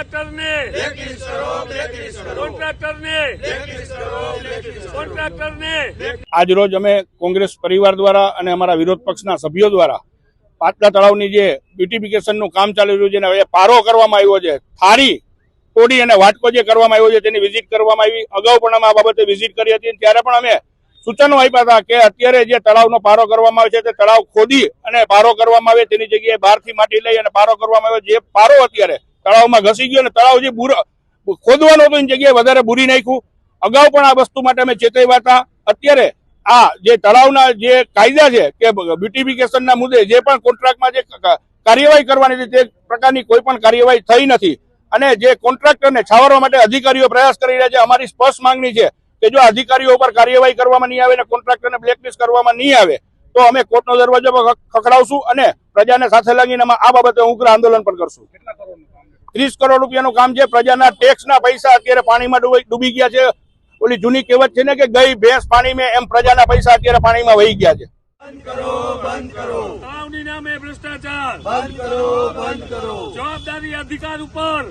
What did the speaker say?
કોન્ટ્રાક્ટરને. કોન્ટ્રાક્ટરને. કોન્ટ્રાક્ટરને. આજરોજ અમે કોંગ્રેસ પરિવાર દ્વારા અને અમારા વિરોધ પક્ષના સભ્યો દ્વારા પાટલા તળાવની જે બ્યુટિફિકેશનનું કામ ચાલી રહ્યું છે અને હવે પારો કરવામાં આવ્યો છે, થાળી તોડી અને વાટકો જે કરવામાં આવ્યો છે, તેની વિઝિટ કરવામાં આવી. અગાઉ પણ અમે આ બાબતે વિઝિટ કરી હતી. ત્યારે પણ અમે સૂચનો આપ્યા હતા કે અત્યારે જે તળાવનો પારો કરવામાં આવે છે, તે તળાવ ખોદી અને પારો કરવામાં આવે, તેની જગ્યાએ બહારથી માટી લઈ અને પારો કરવામાં આવે. જે પારો અત્યારે તળાવમાં ઘસી ગયો અને તળાવ જે બુરો ખોદવાનો હતો એની જગ્યાએ વધારે બુરી નાખ્યું. અગાઉ પણ આ વસ્તુ માટે અમે ચેતવ્યા હતા. અત્યારે આ જે તળાવના જે કાયદા છે કે બ્યુટિફિકેશનના મુદ્દે જે પણ કોન્ટ્રાક્ટમાં જે કાર્યવાહી કરવાની હતી તે પ્રકારની કોઈ પણ કાર્યવાહી થઈ નથી. અને જે કોન્ટ્રાક્ટરને છાવરવા માટે અધિકારીઓ પ્રયાસ કરી રહ્યા છે, અમારી સ્પષ્ટ માંગણી છે કે જો અધિકારીઓ ઉપર કાર્યવાહી કરવામાં નહીં આવે અને કોન્ટ્રાક્ટરને બ્લેકલિસ્ટ કરવામાં નહીં આવે, તો અમે કોર્ટનો દરવાજો ખખડાવશું અને પ્રજાને સાથે લાગીને આ બાબતે ઉગ્ર આંદોલન પણ કરશું. ત્રીસ કરોડ રૂપિયાનું કામ છે. પ્રજાના ટેક્સના પૈસા અત્યારે પાણીમાં ડૂબી ડૂબી ગયા છે. ઓલી જૂની કહેવત છે ને કે ગઈ ભેંસ પાણી મેં એમ પ્રજાના પૈસા અત્યારે પાણીમાં વહી ગયા છે. નામે ભ્રષ્ટાચાર. જવાબદારી અધિકાર ઉપર.